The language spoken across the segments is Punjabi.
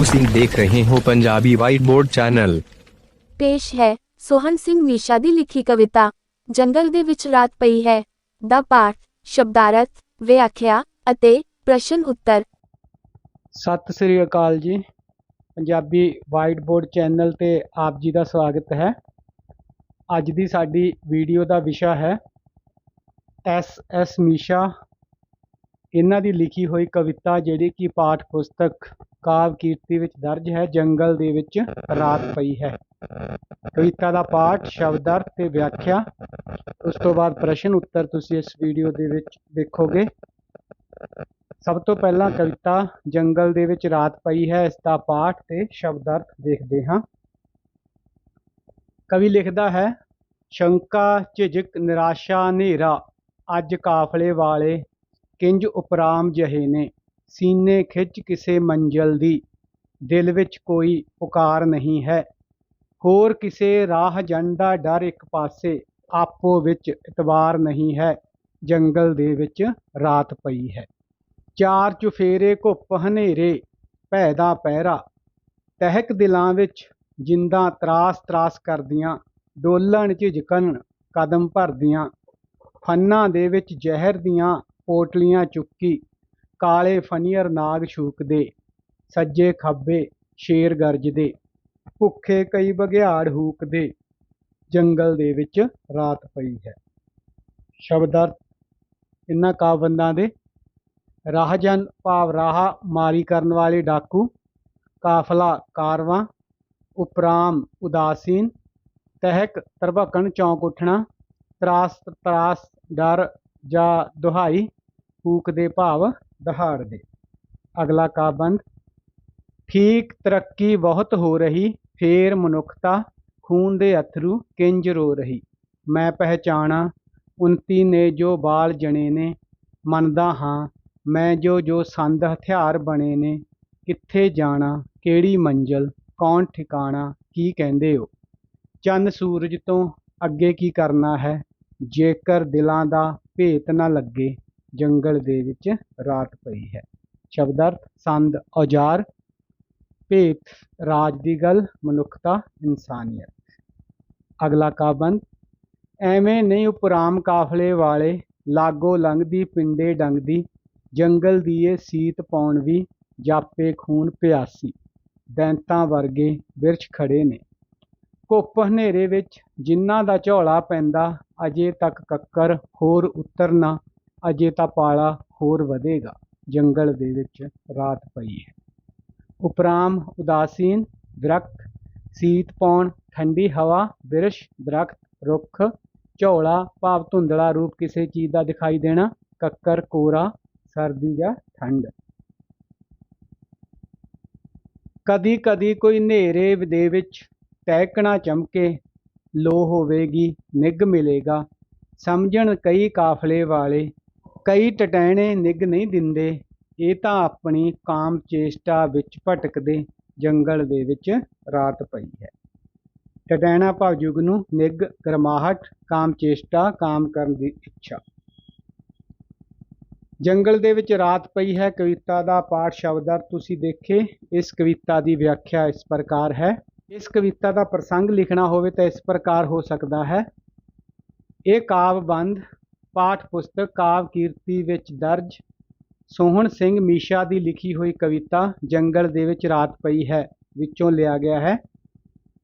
ਤੁਸੀਂ ਦੇਖ ਰਹੇ ਹੋ ਪੰਜਾਬੀ ਵਾਈਟ ਬੋਰਡ ਚੈਨਲ ਪੇਸ਼ ਹੈ ਸੋਹਨ ਸਿੰਘ ਮੀਸ਼ਾ ਦੀ ਲਿਖੀ ਕਵਿਤਾ ਜੰਗਲ ਦੇ ਵਿੱਚ ਰਾਤ ਪਈ ਹੈ ਦਾ ਪਾਠ ਸ਼ਬਦਾਰਥ ਵਿਆਖਿਆ ਅਤੇ ਪ੍ਰਸ਼ਨ ਉੱਤਰ ਸਤਿ ਸ੍ਰੀ ਅਕਾਲ ਜੀ ਪੰਜਾਬੀ ਵਾਈਟ ਬੋਰਡ ਚੈਨਲ ਤੇ ਆਪ ਜੀ ਦਾ ਸਵਾਗਤ ਹੈ ਅੱਜ ਦੀ ਸਾਡੀ ਵੀਡੀਓ ਦਾ ਵਿਸ਼ਾ ਹੈ ਐਸ ਐਸ ਮੀਸ਼ਾ ਇਹਨਾਂ ਦੀ ਲਿਖੀ ਹੋਈ ਕਵਿਤਾ ਜਿਹੜੀ ਕਿ ਪਾਠ ਪੁਸਤਕ ਕਾਵਿ ਕੀਰਤੀ ਵਿੱਚ ਦਰਜ ਹੈ, ਜੰਗਲ ਦੇ ਵਿੱਚ ਰਾਤ ਪਈ ਹੈ। ਕਵਿਤਾ ਦਾ ਪਾਠ ਸ਼ਬਦ ਅਰਥ ਤੇ ਵਿਆਖਿਆ। ਉਸ ਤੋਂ ਬਾਅਦ ਪ੍ਰਸ਼ਨ ਉੱਤਰ ਤੁਸੀਂ ਇਸ ਵੀਡੀਓ ਦੇ ਵਿੱਚ ਦੇਖੋਗੇ। ਸਭ ਤੋਂ ਪਹਿਲਾਂ ਕਵਿਤਾ, ਜੰਗਲ ਦੇ ਵਿੱਚ ਰਾਤ ਪਈ ਹੈ, ਇਸ ਦਾ ਪਾਠ ਤੇ ਸ਼ਬਦ ਅਰਥ ਦੇਖਦੇ ਹਾਂ। ਕਵੀ ਲਿਖਦਾ ਹੈ, ਸ਼ੰਕਾ ਝਿਜਕ ਨਿਰਾਸ਼ਾ ਹਨੇਰਾ, ਅੱਜ ਕਾਫਲੇ ਵਾਲੇ ਕਿੰਜ ਉਪਰਾਮ ਜਹੇ ਨੇ। ਸੀਨੇ ਖਿੱਚ ਕਿਸੇ ਮੰਜ਼ਲ ਦੀ। ਦਿਲ ਵਿੱਚ ਕੋਈ ਪੁਕਾਰ ਨਹੀਂ ਹੈ। ਹੋਰ ਕਿਸੇ ਰਾਹ ਜੰਡਾ ਡਰ ਇੱਕ ਪਾਸੇ। ਆਪੋ ਵਿੱਚ ਇਤਵਾਰ ਨਹੀਂ ਹੈ। ਜੰਗਲ ਦੇ ਵਿੱਚ ਰਾਤ ਪਈ ਹੈ। ਚਾਰ ਚੁਫੇਰੇ ਘੁੱਪ ਹਨੇਰੇ ਭੈ ਦਾ ਪਹਿਰਾ। ਤਹਿਕ ਦਿਲਾਂ ਵਿੱਚ ਜਿੰਦਾ ਤਰਾਸ ਤਰਾਸ ਕਰਦੀਆਂ। ਡੋਲਣ ਝਿਜਕਣ ਕਦਮ ਭਰਦੀਆਂ। ਫੰਨਾਂ ਦੇ ਵਿੱਚ ਜ਼ਹਿਰ ਦੀਆਂ। ਪੋਟਲੀਆਂ ਚੁੱਕੀ। ਕਾਲੇ ਫਨੀਅਰ ਨਾਗ ਛੂਕਦੇ। ਸੱਜੇ ਖੱਬੇ ਸ਼ੇਰ ਗਰਜਦੇ। ਭੁੱਖੇ ਕਈ ਬਘਿਆੜ ਹੂਕਦੇ। ਜੰਗਲ ਦੇ ਵਿੱਚ ਰਾਤ ਪਈ ਹੈ। ਸ਼ਬਦਾਰਥ ਇਹਨਾਂ ਕਾਵਿਬੰਦਾਂ ਦੇ। ਰਾਹਜਨ ਭਾਵ ਰਾਹ ਮਾਰੀ ਕਰਨ ਵਾਲੇ ਡਾਕੂ। ਕਾਫਲਾ ਕਾਰਵਾਂ। ਉਪਰਾਮ ਉਦਾਸੀਨ। ਤਹਿਕ ਤਰਭਕਣ ਚੌਂਕ ਉੱਠਣਾ। ਤਰਾਸ ਤਰਾਸ ਡਰ ਜਾਂ ਦੁਹਾਈ। ਫੂਕ ਦੇ ਭਾਵ ਦਹਾੜ ਦੇ। ਅਗਲਾ ਕਾਬੰਦ ਠੀਕ ਤਰੱਕੀ ਬਹੁਤ ਹੋ ਰਹੀ, ਫੇਰ ਮਨੁੱਖਤਾ, ਖੂਨ ਦੇ ਅਥਰੂ ਕਿੰਜ ਰੋ ਰਹੀ? ਮੈਂ ਪਹਿਚਾਣਾ, ਉਨਤੀ ਨੇ ਜੋ ਬਾਲ ਜਣੇ ਨੇ, ਮੰਨਦਾ ਹਾਂ, ਮੈਂ ਜੋ ਜੋ ਸੰਦ ਹਥਿਆਰ ਬਣੇ ਨੇ, ਕਿੱਥੇ ਜਾਣਾ, ਕਿਹੜੀ ਮੰਜ਼ਲ, ਕੌਣ ਠਿਕਾਣਾ, ਕੀ ਕਹਿੰਦੇ ਹੋ? ਚੰਨ ਸੂਰਜ ਤੋਂ ਅੱਗੇ ਕੀ ਕਰਨਾ ਹੈ? ਜੇਕਰ ਦਿਲਾਂ ਦਾ ਭੇਤ ਨਾ ਲੱਗੇ ਜੰਗਲ ਦੇ ਵਿੱਚ ਰਾਤ ਪਈ ਹੈ। ਸ਼ਬਦਾਰਥ ਸੰਦ, ਔਜ਼ਾਰ, ਭੇਤ, ਰਾਜ ਦੀ ਗੱਲ, ਮਨੁੱਖਤਾ, ਇਨਸਾਨੀਅਤ। ਅਗਲਾ ਕਾਬੰਦ ਐਵੇਂ ਨਹੀਂ ਉਪਰਾਮ ਕਾਫਲੇ ਵਾਲੇ, ਲਾਗੋ ਲੰਘਦੀ, ਪਿੰਡੇ ਡੰਗਦੀ, ਜੰਗਲ ਦੀ ਦੀਏ ਸੀਤ ਪਾਉਣ ਵੀ ਜਾਪੇ ਖੂਨ ਪਿਆਸੀ, ਦੈਂਤਾਂ ਵਰਗੇ ਬਿਰਛ ਖੜੇ ਨੇ। ਘੁੱਪ ਹਨੇਰੇ ਵਿੱਚ ਜਿਨ੍ਹਾਂ ਦਾ ਝੋਲਾ ਪੈਂਦਾ, ਅਜੇ ਤੱਕ ਕੱਕਰ ਹੋਰ ਉਤਰਨਾ ਅਜੇ ਤਾਂ ਪਾਲਾ ਹੋਰ ਵਧੇਗਾ। ਜੰਗਲ ਦੇ ਵਿੱਚ ਰਾਤ ਪਈ ਹੈ। ਉਪਰਾਮ ਉਦਾਸੀਨ ਦਰਖਤ, ਸੀਤ ਪਾਉਣ ਠੰਡੀ ਹਵਾ, ਬਿਰਸ਼, ਦਰਖਤ, ਰੁੱਖ, ਝੋਲਾ, ਭਾਵ ਧੁੰਦਲਾ ਰੂਪ ਕਿਸੇ ਚੀਜ਼ ਦਾ ਦਿਖਾਈ ਦੇਣਾ, ਕੱਕਰ, ਕੋਰਾ, ਸਰਦੀ ਜਾਂ ਠੰਡ। ਕਦੀ ਕਦੀ ਕੋਈ ਹਨੇਰੇ ਦੇ ਵਿੱਚ ਤਹਿਕਣਾ ਚਮਕੇ, ਲੋ ਹੋਵੇਗੀ, ਨਿੱਘ ਮਿਲੇਗਾ। ਸਮਝਣ ਕਈ ਕਾਫਲੇ ਵਾਲੇ ਕਈ ਟਟੈਣੇ ਨਿੱਘ ਨਹੀਂ ਦਿੰਦੇ, ਇਹ ਤਾਂ ਆਪਣੀ ਕਾਮ ਚੇਸ਼ਟਾ ਵਿੱਚ ਭਟਕਦੇ ਜੰਗਲ ਦੇ ਵਿੱਚ ਰਾਤ ਪਈ ਹੈ। ਟਟੈਣਾ ਭਾਵ ਯੁਗ ਨੂੰ ਨਿੱਘ, ਗਰਮਾਹਟ, ਕਾਮ ਚੇਸ਼ਟਾ, ਕਾਮ ਕਰਨ ਦੀ ਇੱਛਾ। ਜੰਗਲ ਦੇ ਵਿੱਚ ਰਾਤ ਪਈ ਹੈ, ਕਵਿਤਾ ਦਾ ਪਾਠ ਸ਼ਬਦਾਰ ਤੁਸੀਂ ਦੇਖੇ, ਇਸ ਕਵਿਤਾ ਦੀ ਵਿਆਖਿਆ ਇਸ ਪ੍ਰਕਾਰ ਹੈ। ਇਸ ਕਵਿਤਾ ਦਾ ਪ੍ਰਸੰਗ ਲਿਖਣਾ ਹੋਵੇ ਤਾਂ ਇਸ ਪ੍ਰਕਾਰ ਹੋ ਸਕਦਾ ਹੈ। ਇਹ ਕਾਵਿਬੰਧ ਪਾਠ ਪੁਸਤਕ ਕਾਵ ਕੀਰਤੀ ਵਿੱਚ ਦਰਜ ਸੋਹਣ ਸਿੰਘ ਮੀਸ਼ਾ ਦੀ ਲਿਖੀ ਹੋਈ ਕਵਿਤਾ ਜੰਗਲ ਦੇ ਵਿੱਚ ਰਾਤ ਪਈ ਹੈ, ਵਿੱਚੋਂ ਲਿਆ ਗਿਆ ਹੈ।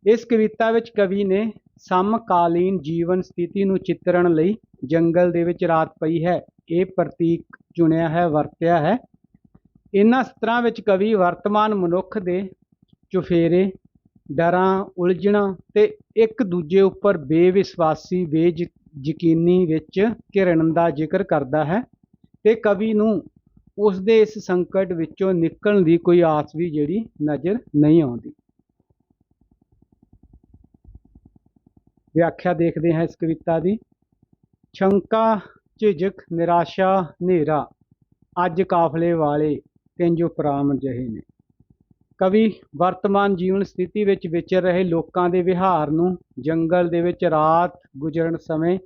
ਇਸ ਕਵਿਤਾ ਵਿੱਚ ਕਵੀ ਨੇ ਸਮਕਾਲੀਨ ਜੀਵਨ ਸਥਿਤੀ ਨੂੰ ਚਿੱਤਰਣ ਲਈ ਜੰਗਲ ਦੇ ਵਿੱਚ ਰਾਤ ਪਈ ਹੈ, ਇਹ ਪ੍ਰਤੀਕ ਚੁਣਿਆ ਹੈ, ਵਰਤਿਆ ਹੈ। ਇਹਨਾਂ ਸਤਰਾਂ ਵਿੱਚ ਕਵੀ ਵਰਤਮਾਨ ਮਨੁੱਖ ਦੇ ਚੁਫੇਰੇ, ਡਰਾਂ, ਉਲਝਣਾਂ ਤੇ ਇੱਕ ਦੂਜੇ ਉੱਪਰ ਬੇਵਿਸ਼ਵਾਸੀ, ਬੇਜ ਯਕੀਨੀ ਵਿੱਚ ਘਿਰਣ ਦਾ ਜ਼ਿਕਰ ਕਰਦਾ ਹੈ ਤੇ ਕਵੀ ਨੂੰ ਉਸ ਦੇ ਇਸ ਸੰਕਟ ਵਿੱਚੋਂ ਨਿਕਲਣ ਦੀ ਕੋਈ ਆਸ ਵੀ ਜਿਹੜੀ ਨਜ਼ਰ ਨਹੀਂ ਆਉਂਦੀ। ਵਿਆਖਿਆ ਦੇਖਦੇ ਹਾਂ ਇਸ ਕਵਿਤਾ ਦੀ। ਸ਼ੰਕਾ ਝਿਜਕ, ਨਿਰਾਸ਼ਾ, ਹਨੇਰਾ, ਅੱਜ ਕਾਫਲੇ ਵਾਲੇ ਕਿੰਜ ਉਪਰਾਮ ਜਹੇ ਨੇ। ਕਵੀ ਵਰਤਮਾਨ ਜੀਵਨ ਸਥਿਤੀ ਵਿੱਚ ਵਿਚਰ ਰਹੇ ਲੋਕਾਂ ਦੇ ਵਿਹਾਰ ਨੂੰ ਜੰਗਲ ਦੇ ਵਿੱਚ ਰਾਤ ਗੁਜ਼ਰਨ ਸਮੇਂ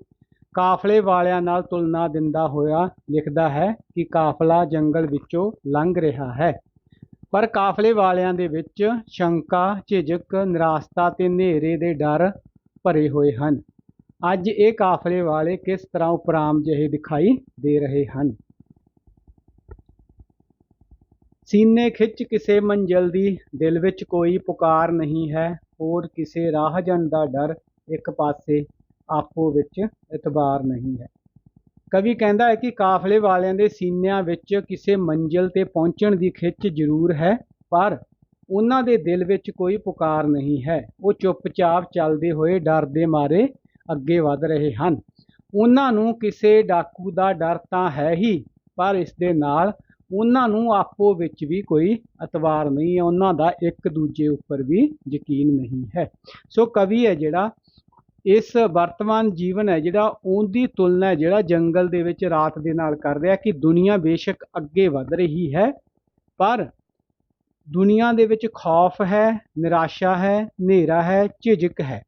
ਕਾਫਲੇ ਵਾਲਿਆਂ ਨਾਲ ਤੁਲਨਾ ਦਿੰਦਾ ਹੋਇਆ ਲਿਖਦਾ ਹੈ ਕਿ ਕਾਫਲਾ ਜੰਗਲ ਵਿੱਚੋਂ ਲੰਘ ਰਿਹਾ ਹੈ। ਪਰ ਕਾਫਲੇ ਵਾਲਿਆਂ ਦੇ ਵਿੱਚ ਸ਼ੰਕਾ, ਝਿਜਕ, ਨਿਰਾਸ਼ਤਾ ਤੇ ਹਨੇਰੇ ਦੇ ਡਰ ਭਰੇ ਹੋਏ ਹਨ। ਅੱਜ ਇਹ ਕਾਫਲੇ ਵਾਲੇ ਕਿਸ ਤਰ੍ਹਾਂ ਉਪਰਾਮ ਜਿਹੇ ਦਿਖਾਈ ਦੇ ਰਹੇ ਹਨ? ਸੀਨੇ ਖਿੱਚ ਕਿਸੇ ਮੰਜ਼ਲ ਦੀ, ਦਿਲ ਵਿੱਚ ਕੋਈ ਪੁਕਾਰ ਨਹੀਂ ਹੈ, ਹੋਰ ਕਿਸੇ ਰਾਹਜਨ ਦਾ ਡਰ ਇੱਕ ਪਾਸੇ ਆਪੋ ਵਿੱਚ ਇਤਬਾਰ ਨਹੀਂ ਹੈ। ਕਵੀ ਕਹਿੰਦਾ ਹੈ ਕਿ ਕਾਫਲੇ ਵਾਲਿਆਂ ਦੇ ਸੀਨਿਆਂ ਵਿੱਚ ਕਿਸੇ ਮੰਜ਼ਿਲ ਤੇ ਪਹੁੰਚਣ ਦੀ ਖਿੱਚ ਜ਼ਰੂਰ ਹੈ, ਪਰ ਉਹਨਾਂ ਦੇ ਦਿਲ ਵਿੱਚ ਕੋਈ ਪੁਕਾਰ ਨਹੀਂ ਹੈ। ਉਹ ਚੁੱਪਚਾਪ ਚੱਲਦੇ ਹੋਏ ਡਰ ਦੇ ਮਾਰੇ ਅੱਗੇ ਵਧ ਰਹੇ ਹਨ। ਉਹਨਾਂ ਨੂੰ ਕਿਸੇ ਡਾਕੂ ਦਾ ਡਰ ਤਾਂ ਹੈ ਹੀ, ਪਰ ਇਸ ਦੇ ਨਾਲ ਉਹਨਾਂ ਨੂੰ ਆਪੋ ਵਿੱਚ ਵੀ ਕੋਈ ਅਤਵਾਰ ਨਹੀਂ ਹੈ, ਉਹਨਾਂ ਦਾ ਇੱਕ ਦੂਜੇ ਉੱਪਰ ਵੀ ਯਕੀਨ ਨਹੀਂ ਹੈ। ਸੋ ਕਵੀ ਹੈ ਜਿਹੜਾ, ਇਸ ਵਰਤਮਾਨ ਜੀਵਨ ਹੈ ਜਿਹੜਾ ਉਹਦੀ ਤੁਲਨਾ ਜਿਹੜਾ ਜੰਗਲ ਦੇ ਵਿੱਚ ਰਾਤ ਦੇ ਨਾਲ ਕਰ ਰਿਹਾ ਕਿ ਦੁਨੀਆ ਬੇਸ਼ੱਕ ਅੱਗੇ ਵਧ ਰਹੀ ਹੈ, ਪਰ ਦੁਨੀਆ ਦੇ ਵਿੱਚ ਖੌਫ ਹੈ, ਨਿਰਾਸ਼ਾ ਹੈ, ਹਨੇਰਾ ਹੈ, ਝਿਜਕ ਹੈ।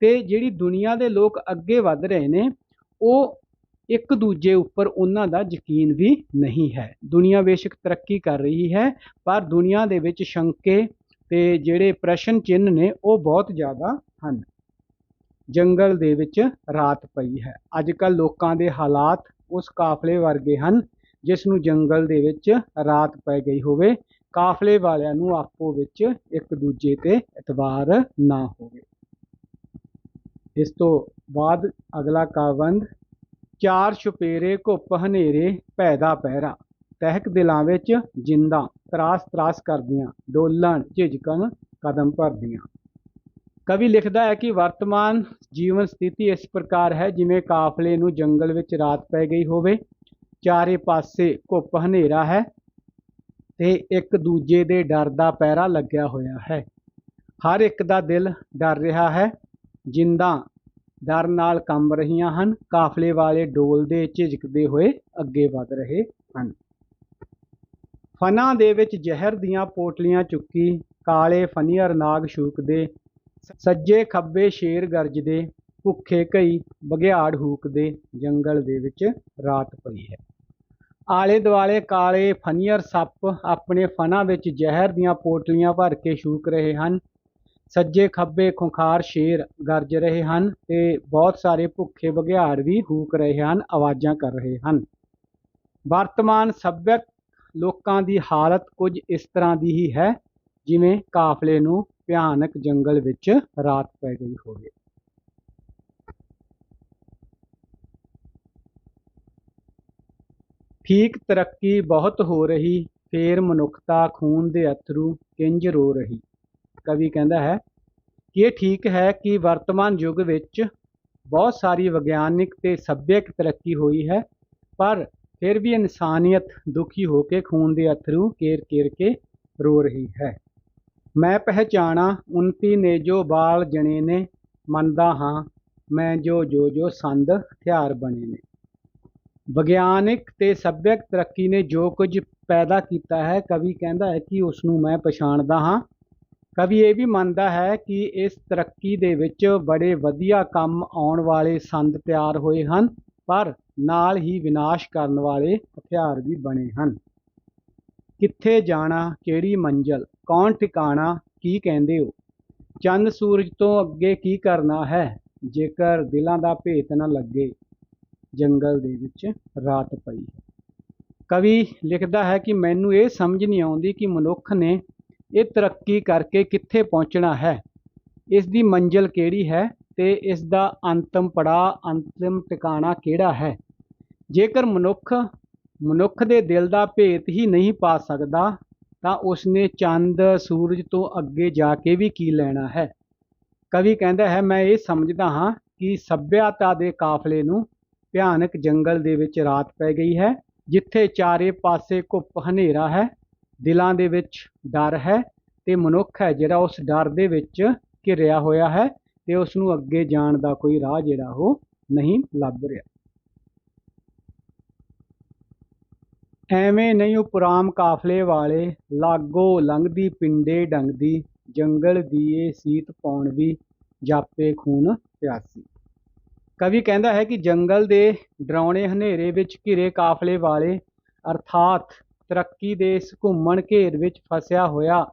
ਤੇ ਜਿਹੜੀ ਦੁਨੀਆ ਦੇ ਲੋਕ ਅੱਗੇ ਵਧ ਰਹੇ ਨੇ, ਉਹ ਇੱਕ ਦੂਜੇ ਉੱਪਰ ਉਹਨਾਂ ਦਾ ਯਕੀਨ ਵੀ ਨਹੀਂ ਹੈ। ਦੁਨੀਆ ਬੇਸ਼ੱਕ ਤਰੱਕੀ ਕਰ ਰਹੀ ਹੈ, ਪਰ ਦੁਨੀਆ ਦੇ ਵਿੱਚ ਸ਼ੰਕੇ ਤੇ ਜਿਹੜੇ ਪ੍ਰਸ਼ਨ ਚਿੰਨ੍ਹ ਨੇ, ਉਹ ਬਹੁਤ ਜ਼ਿਆਦਾ ਹਨ। ਜੰਗਲ ਦੇ ਵਿੱਚ ਰਾਤ ਪਈ ਹੈ। ਅੱਜ ਕੱਲ ਲੋਕਾਂ ਦੇ ਹਾਲਾਤ ਉਸ ਕਾਫਲੇ ਵਰਗੇ ਹਨ, ਜਿਸ ਨੂੰ ਜੰਗਲ ਦੇ ਵਿੱਚ ਰਾਤ ਪੈ ਗਈ ਹੋਵੇ। ਕਾਫਲੇ ਵਾਲਿਆਂ ਨੂੰ ਆਪੋ ਵਿੱਚ ਇੱਕ ਦੂਜੇ ਤੇ ਇਤਬਾਰ ਨਾ ਹੋਵੇ। ਇਸ ਤੋਂ ਬਾਅਦ ਅਗਲਾ ਕਾਵੰਦ ਚਾਰ ਛੁਪੇਰੇ ਘੁੱਪ ਹਨੇਰੇ ਪੈਦਾ ਪਹਿਰਾ, ਤਹਿਕ ਦਿਲਾਂ ਵਿੱਚ ਜਿੰਦਾ, ਤਰਾਸ ਤਰਾਸ ਕਰਦੀਆਂ, ਡੋਲਣ, ਝਿਜਕਣ, ਕਦਮ ਭਰਦੀਆਂ। ਕਵੀ ਲਿਖਦਾ ਹੈ ਕਿ ਵਰਤਮਾਨ ਜੀਵਨ ਸਥਿਤੀ ਇਸ ਪ੍ਰਕਾਰ ਹੈ, ਜਿਵੇਂ ਕਾਫਲੇ ਨੂੰ ਜੰਗਲ ਵਿੱਚ ਰਾਤ ਪੈ ਗਈ ਹੋਵੇ, ਚਾਰੇ ਪਾਸੇ ਘੁੱਪ ਹਨੇਰਾ ਹੈ ਤੇ ਇੱਕ ਦੂਜੇ ਦੇ ਡਰ ਦਾ ਪਹਿਰਾ ਲੱਗਿਆ ਹੋਇਆ ਹੈ। ਹਰ ਇੱਕ ਦਾ ਦਿਲ ਡਰ ਰਿਹਾ ਹੈ, ਜਿੰਦਾ ਡਰ ਨਾਲ ਕੰਬ ਰਹੀਆਂ ਹਨ, ਕਾਫਲੇ ਵਾਲੇ ਡੋਲਦੇ ਝਿਜਕਦੇ ਹੋਏ ਅੱਗੇ ਵਧ ਰਹੇ ਹਨ। ਫਨਾਂ ਦੇ ਵਿੱਚ ਜ਼ਹਿਰ ਦੀਆਂ ਪੋਟਲੀਆਂ ਚੁੱਕੀ ਕਾਲੇ ਫਨੀਅਰ ਨਾਗ ਸ਼ੂਕਦੇ ਸੱਜੇ ਖੱਬੇ ਸ਼ੇਰ ਗਰਜਦੇ, ਭੁੱਖੇ ਕਈ ਬਘਿਆੜ ਹੂਕਦੇ, ਜੰਗਲ ਦੇ ਵਿੱਚ ਰਾਤ ਪਈ ਹੈ। ਆਲੇ ਦੁਆਲੇ ਕਾਲੇ ਫਨੀਅਰ ਸੱਪ ਆਪਣੇ ਫਨਾਂ ਵਿੱਚ ਜ਼ਹਿਰ ਦੀਆਂ ਪੋਟਲੀਆਂ ਭਰ ਕੇ ਸ਼ੂਕ ਰਹੇ ਹਨ। ਸੱਜੇ ਖੱਬੇ ਖੁੰਖਾਰ ਸ਼ੇਰ ਗਰਜ ਰਹੇ ਹਨ ਤੇ ਬਹੁਤ ਸਾਰੇ ਭੁੱਖੇ ਬਘਿਆੜ ਵੀ ਹੂਕ ਰਹੇ ਹਨ, ਆਵਾਜ਼ਾਂ ਕਰ ਰਹੇ ਹਨ। ਵਰਤਮਾਨ ਸੱਭਿਅਕ ਲੋਕਾਂ ਦੀ ਹਾਲਤ ਕੁਝ ਇਸ ਤਰ੍ਹਾਂ ਦੀ ਹੀ ਹੈ, ਜਿਵੇਂ ਕਾਫਲੇ ਨੂੰ ਭਿਆਨਕ ਜੰਗਲ ਵਿੱਚ ਰਾਤ ਪੈ ਗਈ ਹੋਵੇ। ਠੀਕ ਤਰੱਕੀ ਬਹੁਤ ਹੋ ਰਹੀ, ਫੇਰ ਮਨੁੱਖਤਾ ਖੂਨ ਦੇ ਅਥਰੂ ਕਿੰਜ ਰੋ ਰਹੀ। ਕਵੀ ਕਹਿੰਦਾ ਹੈ ਕਿ ਇਹ ਠੀਕ ਹੈ ਕਿ ਵਰਤਮਾਨ ਯੁੱਗ ਵਿੱਚ ਬਹੁਤ ਸਾਰੀ ਵਿਗਿਆਨਿਕ ਤੇ ਸੱਭਿਅਕ ਤਰੱਕੀ ਹੋਈ ਹੈ, ਪਰ ਫਿਰ ਵੀ ਇਨਸਾਨੀਅਤ ਦੁਖੀ ਹੋ ਕੇ ਖੂਨ ਦੇ ਅਥਰੂ ਕੇਰ-ਕੇਰ ਕੇ ਰੋ ਰਹੀ ਹੈ। ਮੈਂ ਪਹਿਚਾਣਾ ਉਨਤੀ ਨੇ ਜੋ ਬਾਲ ਜਣੇ ਨੇ, ਮੰਨਦਾ ਹਾਂ ਮੈਂ ਜੋ ਜੋ ਜੋ ਸੰਦ ਹਥਿਆਰ ਬਣੇ ਨੇ। ਵਿਗਿਆਨਿਕ ਤੇ ਸੱਭਿਅਕ ਤਰੱਕੀ ਨੇ ਜੋ ਕੁਝ ਪੈਦਾ ਕੀਤਾ ਹੈ, ਕਵੀ ਕਹਿੰਦਾ ਹੈ ਕਿ ਉਸ ਨੂੰ ਮੈਂ ਪਛਾਣਦਾ ਹਾਂ ਕਵੀ ਇਹ ਵੀ ਮੰਨਦਾ ਹੈ ਕਿ ਇਸ ਤਰੱਕੀ ਦੇ ਵਿੱਚ ਬੜੇ ਵਧੀਆ ਕੰਮ ਆਉਣ ਵਾਲੇ ਸੰਦ ਤਿਆਰ ਹੋਏ ਹਨ, ਪਰ ਨਾਲ ਹੀ ਵਿਨਾਸ਼ ਕਰਨ ਵਾਲੇ ਹਥਿਆਰ ਵੀ ਬਣੇ ਹਨ। ਕਿੱਥੇ ਜਾਣਾ, ਕਿਹੜੀ ਮੰਜ਼ਲ, ਕੌਣ ਠਿਕਾਣਾ, ਕੀ ਕਹਿੰਦੇ ਹੋ? ਚੰਦ ਸੂਰਜ ਤੋਂ ਅੱਗੇ ਕੀ ਕਰਨਾ ਹੈ? ਜੇਕਰ ਦਿਲਾਂ ਦਾ ਭੇਤ ਨਾ ਲੱਗੇ, ਜੰਗਲ ਦੇ ਵਿੱਚ ਰਾਤ ਪਈ ਕਵੀ ਲਿਖਦਾ ਹੈ ਕਿ ਮੈਨੂੰ ਇਹ ਸਮਝ ਨਹੀਂ ਆਉਂਦੀ ਕਿ ਮਨੁੱਖ ਨੇ ਇਹ ਤਰੱਕੀ ਕਰਕੇ ਕਿੱਥੇ ਪਹੁੰਚਣਾ ਹੈ? ਇਸ ਦੀ ਮੰਜ਼ਿਲ ਕਿਹੜੀ ਹੈ ਤੇ ਇਸ ਦਾ ਅੰਤਮ ਪੜਾਅ, ਅੰਤਿਮ ਟਿਕਾਣਾ ਕਿਹੜਾ ਹੈ? ਜੇਕਰ ਮਨੁੱਖ ਮਨੁੱਖ ਦੇ ਦਿਲ ਦਾ ਭੇਤ ਹੀ ਨਹੀਂ ਪਾ ਸਕਦਾ, ਤਾਂ ਉਸਨੇ ਚੰਦ, ਸੂਰਜ ਤੋਂ ਅੱਗੇ ਜਾ ਕੇ ਵੀ ਕੀ ਲੈਣਾ ਹੈ? ਕਵੀ ਕਹਿੰਦਾ ਹੈ, ਮੈਂ ਇਹ ਸਮਝਦਾ ਹਾਂ ਕਿ ਸੱਭਿਅਤਾ ਦੇ ਕਾਫਲੇ ਨੂੰ ਭਿਆਨਕ ਜੰਗਲ ਦੇ ਵਿੱਚ ਰਾਤ ਪੈ ਗਈ ਹੈ, ਜਿੱਥੇ ਚਾਰੇ ਪਾਸੇ ਘੁੱਪ ਹਨੇਰਾ ਹੈ ਦਿਲਾਂ ਦੇ ਵਿੱਚ ਡਰ ਹੈ ਤੇ ਮਨੁੱਖ ਹੈ ਜਿਹੜਾ ਉਸ ਡਰ ਦੇ ਵਿੱਚ ਘਿਰਿਆ ਹੋਇਆ ਹੈ ਤੇ ਉਸ ਨੂੰ ਅੱਗੇ ਜਾਣ ਦਾ ਕੋਈ ਰਾਹ ਜਿਹੜਾ ਉਹ ਨਹੀਂ ਲੱਭ ਰਿਹਾ। ਐਵੇਂ ਨਹੀਂ ਉਪਰਾਮ ਕਾਫਲੇ ਵਾਲੇ ਲਾਗੋ ਲੰਘਦੀ, ਪਿੰਡੇ ਡੰਗਦੀ, ਜੰਗਲ ਦੀਏ ਸੀਤ ਪਾਉਣ ਵੀ ਜਾਪੇ ਖੂਨ ਪਿਆਸੀ। ਕਵੀ ਕਹਿੰਦਾ ਹੈ ਕਿ ਜੰਗਲ ਦੇ ਡਰਾਉਣੇ ਹਨੇਰੇ ਵਿੱਚ ਘਿਰੇ ਕਾਫਲੇ ਵਾਲੇ ਅਰਥਾਤ ਤਰੱਕੀ ਦੇ ਇਸ ਘੁੰਮਣ ਘੇਰ ਵਿੱਚ ਫਸਿਆ ਹੋਇਆ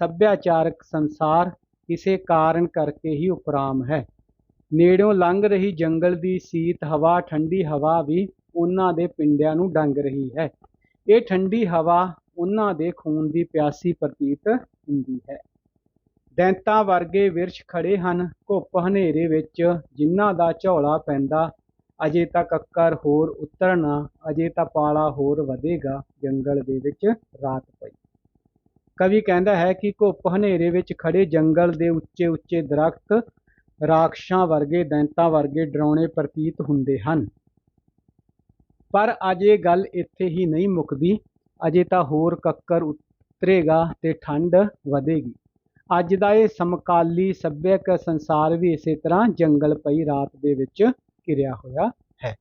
ਸੱਭਿਆਚਾਰਕ ਸੰਸਾਰ ਕਿਸੇ ਕਾਰਨ ਕਰਕੇ ਹੀ ਉਪਰਾਮ ਹੈ। ਨੇੜਿਓਂ ਲੰਘ ਰਹੀ ਜੰਗਲ ਦੀ ਸੀਤ ਹਵਾ, ਠੰਡੀ ਹਵਾ ਵੀ ਉਹਨਾਂ ਦੇ ਪਿੰਡਿਆਂ ਨੂੰ ਡੰਗ ਰਹੀ ਹੈ। ਇਹ ਠੰਡੀ ਹਵਾ ਉਹਨਾਂ ਦੇ ਖੂਨ ਦੀ ਪਿਆਸੀ ਪ੍ਰਤੀਤ ਹੁੰਦੀ ਹੈ। ਦੈਂਤਾਂ ਵਰਗੇ ਵਿਰਸ਼ ਖੜੇ ਹਨ। ਘੁੱਪ ਹਨੇਰੇ ਵਿੱਚ ਜਿਨ੍ਹਾਂ ਦਾ ਝੌਲਾ ਪੈਂਦਾ ਅਜੇ ਤਾਂ ਕੱਕਰ ਹੋਰ ਉਤਰਨਾ, ਅਜੇ ਤਾਂ ਪਾਲਾ ਹੋਰ ਵਧੇਗਾ, ਜੰਗਲ ਦੇ ਵਿੱਚ ਰਾਤ ਪਈ। ਕਵੀ ਕਹਿੰਦਾ ਹੈ ਕਿ ਘੁੱਪ ਹਨੇਰੇ ਵਿੱਚ ਖੜੇ ਜੰਗਲ ਦੇ ਉੱਚੇ ਉੱਚੇ ਦਰਖਤ ਰਾਖਸ਼ਾਂ ਵਰਗੇ, ਦੈਂਤਾਂ ਵਰਗੇ ਡਰਾਉਣੇ ਪ੍ਰਤੀਤ ਹੁੰਦੇ ਹਨ। ਪਰ ਅਜੇ ਗੱਲ ਇੱਥੇ ਹੀ ਨਹੀਂ ਮੁੱਕਦੀ, ਅਜੇ ਤਾਂ ਹੋਰ ਕੱਕਰ ਉਤਰੇਗਾ ਤੇ ਠੰਡ ਵਧੇਗੀ। ਅੱਜ ਦਾ ਇਹ ਸਮਕਾਲੀ ਸੱਭਿਅਕ ਸੰਸਾਰ ਵੀ ਇਸੇ ਤਰ੍ਹਾਂ ਜੰਗਲ ਪਈ ਰਾਤ ਦੇ ਵਿੱਚ ਘਿਰਿਆ ਹੋਇਆ ਹੈ।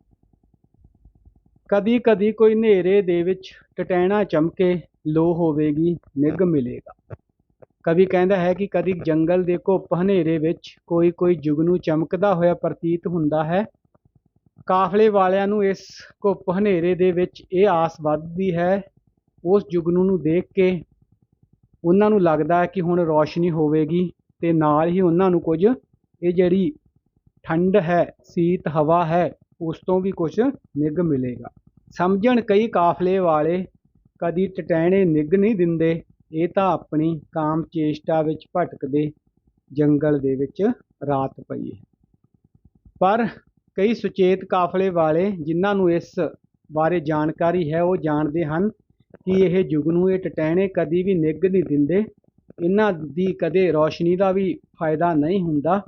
ਕਦੀ ਕਦੀ ਕੋਈ ਹਨੇਰੇ ਦੇ ਵਿੱਚ ਟਟੈਣਾ ਚਮਕੇ ਲੋ ਹੋਵੇਗੀ, ਨਿੱਘ ਮਿਲੇਗਾ। ਕਵੀ ਕਹਿੰਦਾ ਹੈ ਕਿ ਕਦੀ ਜੰਗਲ ਦੇ ਘੁੱਪ ਹਨੇਰੇ ਵਿੱਚ ਕੋਈ ਕੋਈ ਜੁਗਨੂ ਚਮਕਦਾ ਹੋਇਆ ਪ੍ਰਤੀਤ ਹੁੰਦਾ ਹੈ। ਕਾਫਲੇ ਵਾਲਿਆਂ ਨੂੰ ਇਸ ਘੁੱਪ ਹਨੇਰੇ ਦੇ ਵਿੱਚ ਇਹ ਆਸ ਵੱਧਦੀ ਹੈ, ਉਸ ਜੁਗਨੂ ਨੂੰ ਦੇਖ ਕੇ ਉਹਨਾਂ ਨੂੰ ਲੱਗਦਾ ਹੈ ਕਿ ਹੁਣ ਰੌਸ਼ਨੀ ਹੋਵੇਗੀ ਤੇ ਨਾਲ ਹੀ ਉਹਨਾਂ ਨੂੰ ਕੁਝ ਇਹ ਜਿਹੜੀ ਠੰਡ ਹੈ, ਸੀਤ ਹਵਾ ਹੈ, ਉਸ ਤੋਂ ਵੀ ਕੁਝ ਨਿੱਘ ਮਿਲੇਗਾ। ਸਮਝਣ ਕਈ ਕਾਫਲੇ ਵਾਲੇ ਕਦੀ ਟਟੈਣੇ ਨਿੱਘ ਨਹੀਂ ਦਿੰਦੇ, ਇਹ ਤਾਂ ਆਪਣੀ ਕਾਮ ਚੇਸ਼ਟਾ ਵਿੱਚ ਭਟਕਦੇ ਜੰਗਲ ਦੇ ਵਿੱਚ ਰਾਤ ਪਈ ਹੈ। ਪਰ ਕਈ ਸੁਚੇਤ ਕਾਫਲੇ ਵਾਲੇ ਜਿਨ੍ਹਾਂ ਨੂੰ ਇਸ ਬਾਰੇ ਜਾਣਕਾਰੀ ਹੈ, ਉਹ ਜਾਣਦੇ ਹਨ ਕਿ ਇਹ ਜੁਗਨੂ ਇਹ ਟਟੈਣੇ ਕਦੀ ਵੀ ਨਿੱਘ ਨਹੀਂ ਦਿੰਦੇ। ਇਹਨਾਂ ਦੀ ਕਦੇ ਰੌਸ਼ਨੀ ਦਾ ਵੀ ਫਾਇਦਾ ਨਹੀਂ ਹੁੰਦਾ।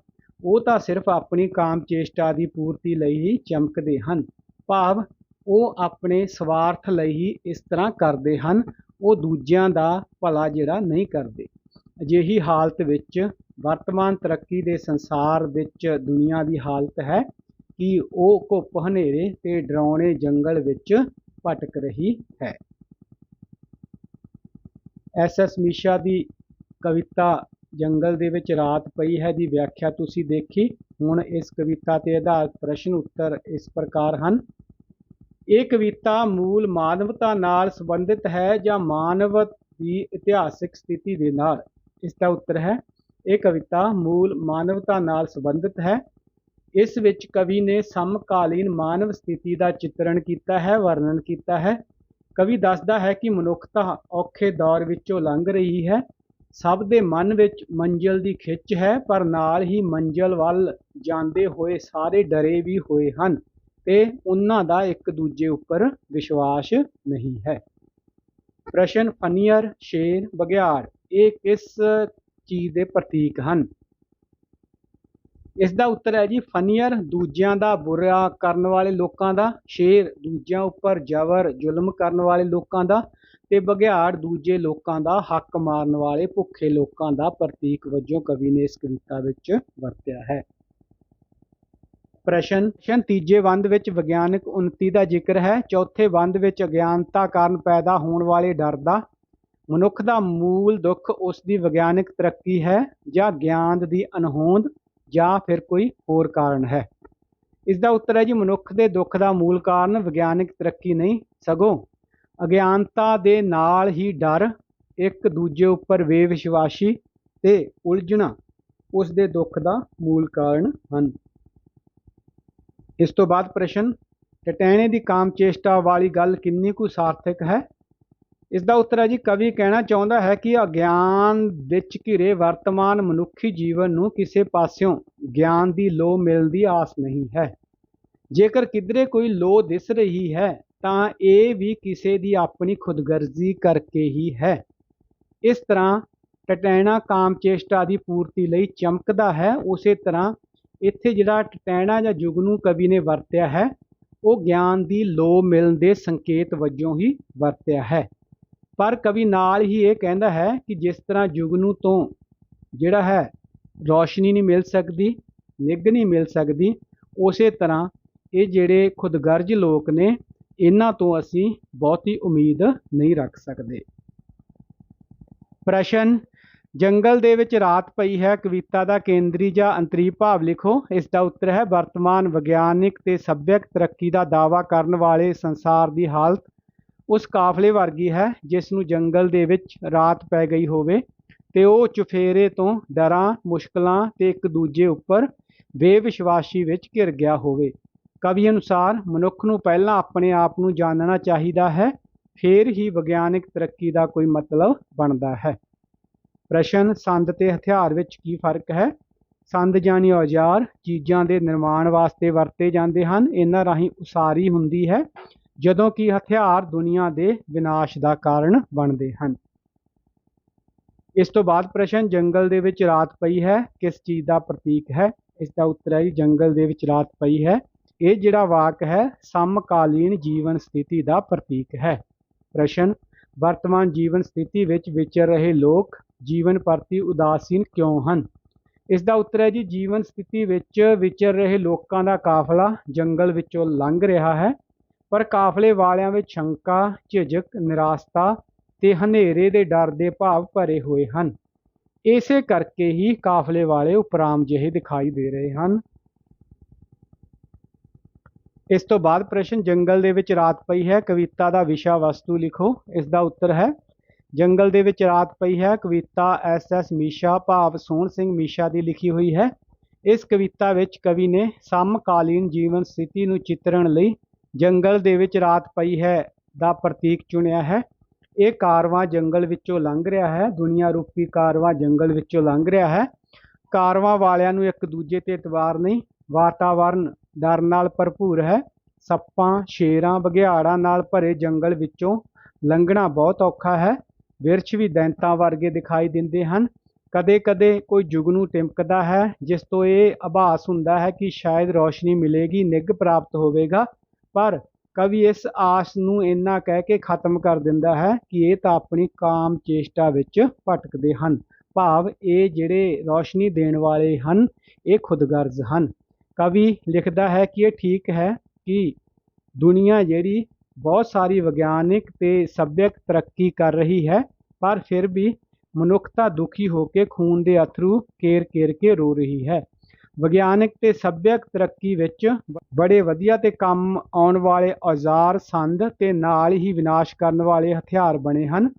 ਉਹ ਤਾਂ ਸਿਰਫ ਆਪਣੀ ਕਾਮ ਚੇਸ਼ਟਾ ਦੀ ਪੂਰਤੀ ਲਈ ਹੀ ਚਮਕਦੇ ਹਨ। ਭਾਵ ਉਹ ਆਪਣੇ ਸਵਾਰਥ ਲਈ ਹੀ ਇਸ ਤਰ੍ਹਾਂ ਕਰਦੇ ਹਨ, ਉਹ ਦੂਜਿਆਂ ਦਾ ਭਲਾ ਜਿਹੜਾ ਨਹੀਂ ਕਰਦੇ। ਅਜਿਹੀ ਹਾਲਤ ਵਿੱਚ ਵਰਤਮਾਨ ਤਰੱਕੀ ਦੇ ਸੰਸਾਰ ਵਿੱਚ ਦੁਨੀਆ ਦੀ ਹਾਲਤ ਹੈ ਕਿ ਉਹ ਘੁੱਪ ਹਨੇਰੇ ਤੇ ਡਰਾਉਣੇ ਜੰਗਲ ਵਿੱਚ ਭਟਕ ਰਹੀ ਹੈ। ਐਸ ਐਸ ਮੀਸ਼ਾ ਦੀ ਕਵਿਤਾ ਜੰਗਲ ਦੇ ਵਿੱਚ ਰਾਤ ਪਈ ਹੈ ਦੀ ਵਿਆਖਿਆ ਤੁਸੀਂ ਦੇਖੀ? ਹੁਣ ਇਸ ਕਵਿਤਾ ਤੇ ਆਧਾਰਿਤ ਪ੍ਰਸ਼ਨ ਉੱਤਰ ਇਸ ਪ੍ਰਕਾਰ ਹਨ। ਇਹ ਕਵਿਤਾ ਮੂਲ ਮਾਨਵਤਾ ਨਾਲ ਸੰਬੰਧਿਤ ਹੈ ਜਾਂ ਮਾਨਵ ਦੀ ਇਤਿਹਾਸਿਕ ਸਥਿਤੀ ਦੇ ਨਾਲ? ਇਸ ਦਾ ਉੱਤਰ ਹੈ, ਇਹ ਕਵਿਤਾ ਮੂਲ ਮਾਨਵਤਾ ਨਾਲ ਸੰਬੰਧਿਤ ਹੈ। ਇਸ ਵਿੱਚ ਕਵੀ ਨੇ ਸਮਕਾਲੀਨ ਮਾਨਵ ਸਥਿਤੀ ਦਾ ਚਿੱਤਰਣ ਕੀਤਾ ਹੈ, ਵਰਣਨ ਕੀਤਾ ਹੈ। ਕਵੀ ਦੱਸਦਾ ਹੈ ਕਿ ਮਨੁੱਖਤਾ ਔਖੇ ਦੌਰ ਵਿੱਚੋਂ ਲੰਘ ਰਹੀ ਹੈ। ਸਭ ਦੇ ਮਨ ਵਿੱਚ ਮੰਜ਼ਿਲ ਦੀ ਖਿੱਚ ਹੈ, ਪਰ ਨਾਲ ਹੀ ਮੰਜ਼ਿਲ ਵੱਲ ਜਾਂਦੇ ਹੋਏ ਸਾਰੇ ਡਰੇ ਵੀ ਹੋਏ ਹਨ ਤੇ ਉਹਨਾਂ ਦਾ ਇੱਕ ਦੂਜੇ ਉੱਪਰ ਵਿਸ਼ਵਾਸ ਨਹੀਂ ਹੈ। ਪ੍ਰਸ਼ਨ ਫਨੀਅਰ, ਸ਼ੇਰ ਬਗਿਆੜ ਇਹ ਕਿਸ ਚੀਜ਼ ਦੇ ਪ੍ਰਤੀਕ ਹਨ? ਇਸ ਦਾ ਉੱਤਰ ਹੈ ਜੀ, ਫਨੀਅਰ ਦੂਜਿਆਂ ਦਾ ਬੁਰਾ ਕਰਨ ਵਾਲੇ ਲੋਕਾਂ ਦਾ, ਸ਼ੇਰ ਦੂਜਿਆਂ ਉੱਪਰ ਜ਼ਬਰ ਜ਼ੁਲਮ ਕਰਨ ਵਾਲੇ ਲੋਕਾਂ ਦਾ ਤੇ ਬਘਿਆੜ ਦੂਜੇ ਲੋਕਾਂ ਦਾ ਹੱਕ ਮਾਰਨ ਵਾਲੇ ਭੁੱਖੇ ਲੋਕਾਂ ਦਾ ਪ੍ਰਤੀਕ ਵਜੋਂ ਕਵੀ ਨੇ ਇਸ ਕਵਿਤਾ ਵਿੱਚ ਵਰਤਿਆ ਹੈ। ਪ੍ਰਸ਼ਨ ਪ੍ਰਸ਼ਨ ਤੀਜੇ ਬੰਦ ਵਿੱਚ ਵਿਗਿਆਨਕ ਉન્નਤੀ ਦਾ ਜ਼ਿਕਰ ਹੈ। ਚੌਥੇ ਬੰਦ ਵਿੱਚ ਅਗਿਆਨਤਾ ਕਾਰਨ ਪੈਦਾ ਹੋਣ ਵਾਲੇ ਡਰ ਦਾ ਮਨੁੱਖ ਦਾ ਮੂਲ ਦੁੱਖ ਉਸ ਦੀ ਵਿਗਿਆਨਕ ਤਰੱਕੀ ਹੈ ਜਾਂ ਗਿਆਨ ਦੀ ਅਣਹੋਂਦ ਜਾਂ ਫਿਰ ਕੋਈ ਹੋਰ ਕਾਰਨ ਹੈ। ਇਸ ਦਾ ਉੱਤਰ ਹੈ ਜੀ, ਮਨੁੱਖ ਦੇ ਦੁੱਖ ਦਾ ਮੂਲ ਕਾਰਨ ਵਿਗਿਆਨਕ ਤਰੱਕੀ ਨਹੀਂ, ਸਗੋਂ ਅਗਿਆਨਤਾ ਦੇ ਨਾਲ ਹੀ ਡਰ, ਇੱਕ ਦੂਜੇ ਉੱਪਰ ਬੇਵਿਸ਼ਵਾਸੀ ਤੇ ਉਲਝਣਾ, ਉਸ ਦੇ ਦੁੱਖ ਦਾ ਮੂਲ ਕਾਰਨ ਹਨ। ਇਸ ਤੋਂ ਬਾਅਦ ਪ੍ਰਸ਼ਨ, ਟਟੈਣੇ ਦੀ ਕਾਮ ਚੇਸ਼ਟਾ ਵਾਲੀ ਗੱਲ ਕਿੰਨੀ ਕੁ ਸਾਰਥਕ ਹੈ? ਇਸ ਦਾ ਉੱਤਰ ਹੈ ਜੀ, ਕਵੀ ਕਹਿਣਾ ਚਾਹੁੰਦਾ ਹੈ ਕਿ ਅਗਿਆਨ ਵਿੱਚ ਘਿਰੇ ਵਰਤਮਾਨ ਮਨੁੱਖੀ ਜੀਵਨ ਨੂੰ ਕਿਸੇ ਪਾਸਿਓਂ ਗਿਆਨ ਦੀ ਲੋ ਮਿਲਣ ਦੀ ਆਸ ਨਹੀਂ ਹੈ। ਜੇਕਰ ਕਿਧਰੇ ਕੋਈ ਲੋ ਦਿਸ ਰਹੀ ਹੈ, ਤਾਂ ਇਹ ਵੀ ਕਿਸੇ ਦੀ ਆਪਣੀ ਖੁਦਗਰਜ਼ੀ ਕਰਕੇ ਹੀ ਹੈ। ਇਸ ਤਰ੍ਹਾਂ ਟਟੈਣਾ ਕਾਮਚੇਸ਼ਟਾ ਦੀ ਪੂਰਤੀ ਲਈ ਚਮਕਦਾ ਹੈ, ਉਸੇ ਤਰ੍ਹਾਂ ਇੱਥੇ ਜਿਹੜਾ ਟਟੈਣਾ ਜਾਂ ਜੁਗਨੂ ਕਵੀ ਨੇ ਵਰਤਿਆ ਹੈ, ਉਹ ਗਿਆਨ ਦੀ ਲੋ ਮਿਲਣ ਦੇ ਸੰਕੇਤ ਵਜੋਂ ਹੀ ਵਰਤਿਆ ਹੈ। ਪਰ ਕਵੀ ਨਾਲ ਹੀ ਇਹ ਕਹਿੰਦਾ ਹੈ ਕਿ ਜਿਸ ਤਰ੍ਹਾਂ ਜੁਗਨੂ ਤੋਂ ਜਿਹੜਾ ਹੈ ਰੌਸ਼ਨੀ ਨਹੀਂ ਮਿਲ ਸਕਦੀ, ਨਿੱਘ ਨਹੀਂ ਮਿਲ ਸਕਦੀ, ਉਸੇ ਤਰ੍ਹਾਂ ਇਹ ਜਿਹੜੇ ਖੁਦਗਰਜ ਲੋਕ ਨੇ, ਇਹਨਾਂ ਤੋਂ ਅਸੀਂ ਬਹੁਤੀ ਉਮੀਦ ਨਹੀਂ ਰੱਖ ਸਕਦੇ। ਪ੍ਰਸ਼ਨ, ਜੰਗਲ ਦੇ ਵਿੱਚ ਰਾਤ ਪਈ ਹੈ, ਕਵਿਤਾ ਦਾ ਕੇਂਦਰੀ ਜਾਂ ਅੰਤਰੀ ਭਾਵ ਲਿਖੋ। ਇਸ ਦਾ ਉੱਤਰ ਹੈ, ਵਰਤਮਾਨ ਵਿਗਿਆਨਿਕ ਤੇ ਸੱਭਿਅਕ ਤਰੱਕੀ ਦਾ ਦਾਅਵਾ ਕਰਨ ਵਾਲੇ ਸੰਸਾਰ ਦੀ ਹਾਲਤ ਉਸ ਕਾਫਲੇ ਵਰਗੀ ਹੈ ਜਿਸ ਨੂੰ ਜੰਗਲ ਦੇ ਵਿੱਚ ਰਾਤ ਪੈ ਗਈ ਹੋਵੇ ਤੇ ਉਹ ਚੁਫੇਰੇ ਤੋਂ ਡਰਾਂ, ਮੁਸ਼ਕਲਾਂ ਤੇ ਇੱਕ ਦੂਜੇ ਉੱਪਰ ਬੇਵਿਸ਼ਵਾਸੀ ਵਿੱਚ ਘਿਰ ਗਿਆ ਹੋਵੇ। ਕਵੀ ਅਨੁਸਾਰ ਮਨੁੱਖ ਨੂੰ ਪਹਿਲਾਂ ਆਪਣੇ ਆਪ ਨੂੰ ਜਾਣਨਾ ਚਾਹੀਦਾ ਹੈ, ਫਿਰ ਹੀ ਵਿਗਿਆਨਕ ਤਰੱਕੀ ਦਾ ਕੋਈ ਮਤਲਬ ਬਣਦਾ ਹੈ। ਪ੍ਰਸ਼ਨ, ਸੰਦ ਤੇ ਹਥਿਆਰ ਵਿੱਚ ਕੀ ਫ਼ਰਕ ਹੈ? ਸੰਦ ਜਾਨੀ ਔਜ਼ਾਰ, ਚੀਜ਼ਾਂ ਦੇ ਨਿਰਮਾਣ ਵਾਸਤੇ ਵਰਤੇ ਜਾਂਦੇ ਹਨ, ਇਹਨਾਂ ਰਾਹੀਂ ਉਸਾਰੀ ਹੁੰਦੀ ਹੈ। ਜਦੋਂ ਕਿ ਹਥਿਆਰ ਦੁਨੀਆ ਦੇ ਵਿਨਾਸ਼ ਦਾ ਕਾਰਨ ਬਣਦੇ ਹਨ। ਇਸ ਤੋਂ ਬਾਅਦ ਪ੍ਰਸ਼ਨ ਜੰਗਲ ਦੇ ਵਿੱਚ ਰਾਤ ਪਈ ਹੈ ਕਿਸ ਚੀਜ਼ ਦਾ ਪ੍ਰਤੀਕ ਹੈ? ਇਸ ਦਾ ਉੱਤਰ ਹੈ ਜੀ, ਜੰਗਲ ਦੇ ਵਿੱਚ ਰਾਤ ਪਈ ਹੈ। ਇਹ ਜਿਹੜਾ ਵਾਕ ਹੈ ਸਮਕਾਲੀਨ ਜੀਵਨ ਸਥਿਤੀ ਦਾ ਪ੍ਰਤੀਕ ਹੈ। ਪ੍ਰਸ਼ਨ ਵਰਤਮਾਨ ਜੀਵਨ ਸਥਿਤੀ ਵਿੱਚ ਵਿਚਰ ਰਹੇ ਲੋਕ ਜੀਵਨ ਪ੍ਰਤੀ ਉਦਾਸੀਨ ਕਿਉਂ ਹਨ? ਇਸ ਦਾ ਉੱਤਰ ਹੈ ਜੀ ਜੀਵਨ ਸਥਿਤੀ ਵਿੱਚ ਵਿਚਰ ਰਹੇ ਲੋਕਾਂ ਦਾ ਕਾਫਲਾ ਜੰਗਲ ਵਿੱਚੋਂ ਲੰਘ ਰਿਹਾ ਹੈ। ਪਰ ਕਾਫਲੇ ਵਾਲਿਆਂ ਵਿੱਚ ਸ਼ੰਕਾ, ਝਿਜਕ, ਨਿਰਾਸ਼ਤਾ ਤੇ ਹਨੇਰੇ ਦੇ ਡਰ ਦੇ ਭਾਵ ਭਰੇ ਹੋਏ ਹਨ। ਇਸੇ ਕਰਕੇ ਹੀ ਕਾਫਲੇ ਵਾਲੇ ਉਪਰਾਮ ਜਿਹੇ ਦਿਖਾਈ ਦੇ ਰਹੇ ਹਨ। ਇਸ ਤੋਂ ਬਾਅਦ ਪ੍ਰਸ਼ਨ, ਜੰਗਲ ਦੇ ਵਿੱਚ ਰਾਤ ਪਈ ਹੈ, ਕਵਿਤਾ ਦਾ ਵਿਸ਼ਾ ਵਸਤੂ ਲਿਖੋ, ਇਸ ਦਾ ਉੱਤਰ ਹੈ। ਜੰਗਲ ਦੇ ਵਿੱਚ ਰਾਤ ਪਈ ਹੈ, ਕਵਿਤਾ ਐਸ ਐਸ ਮੀਸ਼ਾ, ਭਾਵ ਸੋਹਣ ਸਿੰਘ ਮੀਸ਼ਾ ਦੀ ਲਿਖੀ ਹੋਈ ਹੈ। ਇਸ ਕਵਿਤਾ ਵਿੱਚ ਕਵੀ ਨੇ ਸਮਕਾਲੀਨ ਜੀਵਨ ਸਥਿਤੀ ਨੂੰ ਚਿਤਰਣ ਲਈ ਜੰਗਲ ਦੇ ਵਿੱਚ ਰਾਤ ਪਈ ਹੈ ਦਾ ਪ੍ਰਤੀਕ ਚੁਣਿਆ ਹੈ। ਇਹ ਕਾਰਵਾਂ ਜੰਗਲ ਵਿੱਚੋਂ ਲੰਘ ਰਿਹਾ ਹੈ। ਦੁਨੀਆ ਰੂਪੀ ਕਾਰਵਾਂ ਜੰਗਲ ਵਿੱਚੋਂ ਲੰਘ ਰਿਹਾ ਹੈ। ਕਾਰਵਾਂ ਵਾਲਿਆਂ ਨੂੰ ਇੱਕ ਦੂਜੇ ਤੇ ਇਤਬਾਰ ਨਹੀਂ, ਵਾਤਾਵਰਨ ਡਰ ਨਾਲ ਭਰਪੂਰ ਹੈ। ਸੱਪਾਂ, ਸ਼ੇਰਾਂ, ਬਘਿਆੜਾਂ ਨਾਲ ਭਰੇ ਜੰਗਲ ਵਿੱਚੋਂ ਲੰਘਣਾ ਬਹੁਤ ਔਖਾ ਹੈ। ਵਿਰਛ ਵੀ ਦੈਂਤਾਂ ਵਰਗੇ ਦਿਖਾਈ ਦਿੰਦੇ ਹਨ। ਕਦੇ-ਕਦੇ ਕੋਈ ਜੁਗਨੂ ਟਿਮਕਦਾ ਹੈ, ਜਿਸ ਤੋਂ ਇਹ ਆਭਾਸ ਹੁੰਦਾ ਹੈ ਕਿ ਸ਼ਾਇਦ ਰੌਸ਼ਨੀ ਮਿਲੇਗੀ, ਨਿੱਘ ਪ੍ਰਾਪਤ ਹੋਵੇਗਾ। ਪਰ ਕਵੀ ਇਸ ਆਸ ਨੂੰ ਇੰਨਾ ਕਹਿ ਕੇ ਖਤਮ ਕਰ ਦਿੰਦਾ ਹੈ ਕਿ ਇਹ ਤਾਂ ਆਪਣੀ ਕਾਮ ਚੇਸ਼ਟਾ ਵਿੱਚ ਭਟਕਦੇ ਹਨ। ਭਾਵ ਇਹ ਜਿਹੜੇ ਰੌਸ਼ਨੀ ਦੇਣ ਵਾਲੇ ਹਨ, ਇਹ ਖੁਦਗਰਜ਼ ਹਨ। ਕਵੀ ਲਿਖਦਾ ਹੈ ਕਿ ਇਹ ਠੀਕ ਹੈ ਕਿ ਦੁਨੀਆ ਜਿਹੜੀ ਬਹੁਤ ਸਾਰੀ ਵਿਗਿਆਨਿਕ ਤੇ ਸੱਭਿਅਕ ਤਰੱਕੀ ਕਰ ਰਹੀ ਹੈ, ਪਰ ਫਿਰ ਵੀ ਮਨੁੱਖਤਾ ਦੁਖੀ ਹੋ ਕੇ ਖੂਨ ਦੇ ਅਥਰੂ ਕੇਰ-ਕੇਰ ਕੇ ਰੋ ਰਹੀ ਹੈ। ਵਿਗਿਆਨਕ ਤੇ ਸੱਭਿਅਕ ਤਰੱਕੀ ਵਿੱਚ ਬ- ਬੜੇ ਵਧੀਆ ਤੇ ਕੰਮ ਆਉਣ ਵਾਲੇ ਔਜ਼ਾਰ, ਸੰਦ ਤੇ ਨਾਲ ਹੀ ਵਿਨਾਸ਼ ਕਰਨ ਵਾਲੇ ਹਥਿਆਰ ਬਣੇ ਹਨ।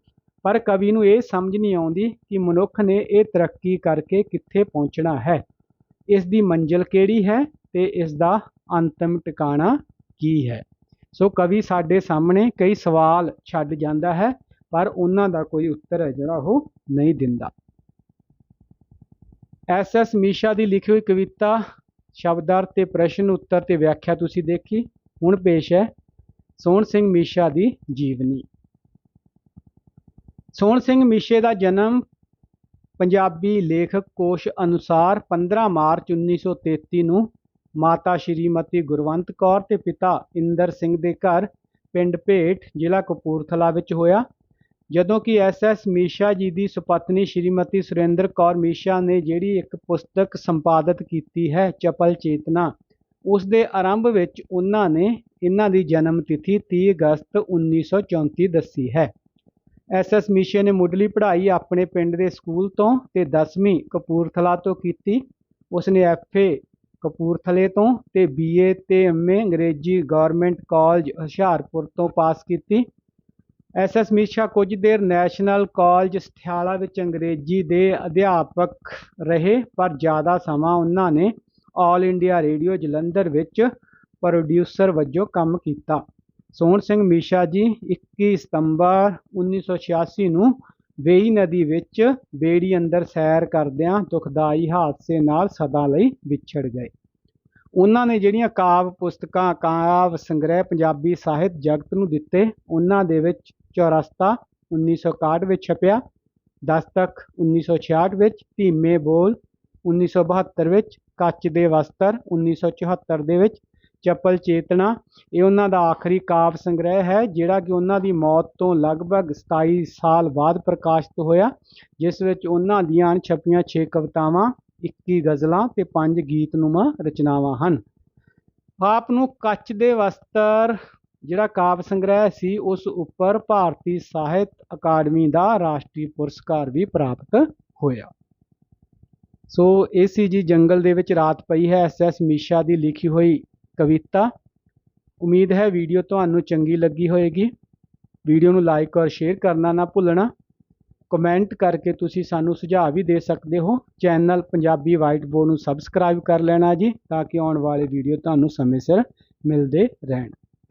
ਪਰ ਕਵੀ ਨੂੰ ਇਹ ਸਮਝ ਨਹੀਂ ਆਉਂਦੀ ਕਿ ਮਨੁੱਖ ਨੇ ਇਹ ਤਰੱਕੀ ਕਰਕੇ ਕਿੱਥੇ ਪਹੁੰਚਣਾ ਹੈ। ਇਸ ਦੀ ਮੰਜ਼ਿਲ ਕਿਹੜੀ ਹੈ ਤੇ ਇਸ ਦਾ ਅੰਤਿਮ ਟਿਕਾਣਾ ਕੀ ਹੈ? ਸੋ ਕਵੀ ਸਾਡੇ ਸਾਹਮਣੇ ਕਈ ਸਵਾਲ ਛੱਡ ਜਾਂਦਾ ਹੈ, ਪਰ ਉਹਨਾਂ ਦਾ ਕੋਈ ਉੱਤਰ ਹੈ ਜਿਹੜਾ ਉਹ ਨਹੀਂ ਦਿੰਦਾ। ਐਸ ਐਸ ਮੀਸ਼ਾ ਦੀ ਲਿਖੀ ਹੋਈ ਕਵਿਤਾ ਸ਼ਬਦਾਰਥ ਤੇ ਪ੍ਰਸ਼ਨ ਉੱਤਰ ਤੇ ਵਿਆਖਿਆ ਤੁਸੀਂ ਦੇਖੀ। ਹੁਣ ਪੇਸ਼ ਹੈ ਸੋਹਣ ਸਿੰਘ ਮੀਸ਼ਾ ਦੀ ਜੀਵਨੀ। ਸੋਹਣ ਸਿੰਘ ਮੀਸ਼ੇ ਦਾ ਜਨਮ ਪੰਜਾਬੀ ਲੇਖਕ ਕੋਸ਼ ਅਨੁਸਾਰ 15 ਮਾਰਚ 1933 ਨੂੰ ਮਾਤਾ ਸ਼੍ਰੀਮਤੀ ਗੁਰਵੰਤ ਕੌਰ ਤੇ ਪਿਤਾ ਇੰਦਰ ਸਿੰਘ ਦੇ ਘਰ ਪਿੰਡ ਭੇਟ ਜ਼ਿਲ੍ਹਾ ਕਪੂਰਥਲਾ ਵਿੱਚ ਹੋਇਆ। ਜਦੋਂ ਕਿ ਐਸ ਐਸ ਮੀਸ਼ਾ ਜੀ ਦੀ ਸੁਪਤਨੀ ਸ਼੍ਰੀਮਤੀ ਸੁਰਿੰਦਰ ਕੌਰ ਮੀਸ਼ਾ ਨੇ ਜਿਹੜੀ ਇੱਕ ਪੁਸਤਕ ਸੰਪਾਦਿਤ ਕੀਤੀ ਹੈ, ਚਪਲ ਚੇਤਨਾ ਉਸ ਦੇ ਆਰੰਭ ਵਿੱਚ ਉਹਨਾਂ ਨੇ ਇਹਨਾਂ ਦੀ ਜਨਮ ਤਿਥੀ 30 ਅਗਸਤ 1934 ਦੱਸੀ ਹੈ। ਐਸ ਐਸ ਮੀਸ਼ੇ ਨੇ ਮੁੱਢਲੀ ਪੜ੍ਹਾਈ ਆਪਣੇ ਪਿੰਡ ਦੇ ਸਕੂਲ ਤੋਂ ਤੇ 10ਵੀਂ ਕਪੂਰਥਲਾ ਤੋਂ ਕੀਤੀ। ਉਸਨੇ ਐਫਏ ਕਪੂਰਥਲੇ ਤੋਂ ਤੇ ਬੀਏ ਤੇ ਐਮਏ ਅੰਗਰੇਜ਼ੀ ਗਵਰਨਮੈਂਟ ਕਾਲਜ ਹੁਸ਼ਿਆਰਪੁਰ ਤੋਂ ਪਾਸ ਕੀਤੀ। ਐਸ ਐਸ ਮੀਸ਼ਾ ਕੁਝ ਦੇਰ ਨੈਸ਼ਨਲ ਕਾਲਜ ਸਥਿਆਲਾ ਵਿੱਚ ਅੰਗਰੇਜ਼ੀ ਦੇ ਅਧਿਆਪਕ ਰਹੇ, ਪਰ ਜ਼ਿਆਦਾ ਸਮਾਂ ਉਹਨਾਂ ਨੇ ਆਲ ਇੰਡੀਆ ਰੇਡੀਓ ਜਲੰਧਰ ਵਿੱਚ ਪ੍ਰੋਡਿਊਸਰ ਵਜੋਂ ਕੰਮ ਕੀਤਾ। ਸੋਹਣ ਸਿੰਘ ਮੀਸ਼ਾ ਜੀ 21 ਸਤੰਬਰ 1986 ਨੂੰ ਵੇਈ ਨਦੀ ਵਿੱਚ ਬੇੜੀ ਅੰਦਰ ਸੈਰ ਕਰਦਿਆਂ ਦੁਖਦਾਈ ਹਾਦਸੇ ਨਾਲ ਸਦਾ ਲਈ ਵਿਛੜ ਗਏ। ਉਹਨਾਂ ਨੇ ਜਿਹੜੀਆਂ ਕਾਵ ਪੁਸਤਕਾਂ, ਕਾਵ ਸੰਗ੍ਰਹਿ ਪੰਜਾਬੀ ਸਾਹਿਤ ਜਗਤ ਨੂੰ ਦਿੱਤੇ, ਉਹਨਾਂ ਦੇ ਵਿੱਚ ਚੌਰਸਤਾ 1961 ਵਿੱਚ ਛਪਿਆ, ਦਸਤਕ 1966 ਵਿੱਚ ਧੀਮੇ ਬੋਲ 1972 ਵਿੱਚ ਕੱਚ ਦੇ ਵਸਤਰ 1974 ਦੇ ਵਿੱਚ ਚਪਲ ਚੇਤਨਾ। ਇਹ ਉਹਨਾਂ ਦਾ ਆਖਰੀ ਕਾਵਿ ਸੰਗ੍ਰਹਿ ਹੈ, ਜਿਹੜਾ ਕਿ ਉਹਨਾਂ ਦੀ ਮੌਤ ਤੋਂ ਲਗਭਗ 27 ਸਾਲ ਬਾਅਦ ਪ੍ਰਕਾਸ਼ਿਤ ਹੋਇਆ, ਜਿਸ ਵਿੱਚ ਉਹਨਾਂ ਦੀਆਂ ਛਪੀਆਂ 6 ਕਵਿਤਾਵਾਂ 21 ਗਜ਼ਲਾਂ ਤੇ 5 ਗੀਤਨੁਮਾ ਰਚਨਾਵਾਂ ਹਨ। ਆਪ ਨੂੰ ਕੱਚ ਦੇ ਵਸਤਰ ਜਿਹੜਾ ਕਾਵਿ ਸੰਗ੍ਰਹਿ ਸੀ, ਉਸ ਉੱਪਰ ਭਾਰਤੀ ਸਾਹਿਤ ਅਕਾਡਮੀ ਦਾ ਰਾਸ਼ਟਰੀ ਪੁਰਸਕਾਰ ਵੀ ਪ੍ਰਾਪਤ ਹੋਇਆ। ਸੋ, ਇਹ ਸੀ ਜੀ ਜੰਗਲ ਦੇ ਵਿੱਚ ਰਾਤ ਪਈ ਹੈ, ਐਸ ਐਸ ਮੀਸ਼ਾ ਦੀ ਲਿਖੀ ਹੋਈ ਕਵਿਤਾ। ਉਮੀਦ ਹੈ ਵੀਡੀਓ ਤੁਹਾਨੂੰ ਚੰਗੀ ਲੱਗੀ ਹੋਵੇਗੀ ਵੀਡੀਓ ਨੂੰ ਲਾਈਕ ਔਰ ਸ਼ੇਅਰ ਕਰਨਾ ਨਾ ਭੁੱਲਣਾ। ਕਮੈਂਟ ਕਰਕੇ ਤੁਸੀਂ ਸਾਨੂੰ ਸੁਝਾਅ ਵੀ ਦੇ ਸਕਦੇ ਹੋ। ਚੈਨਲ ਪੰਜਾਬੀ ਵਾਈਟ ਬੋਰਡ ਨੂੰ ਸਬਸਕ੍ਰਾਈਬ ਕਰ ਲੈਣਾ ਜੀ, ਤਾਂ ਕਿ ਆਉਣ ਵਾਲੇ ਵੀਡੀਓ ਤੁਹਾਨੂੰ ਸਮੇਂ ਸਿਰ ਮਿਲਦੇ ਰਹਿਣ।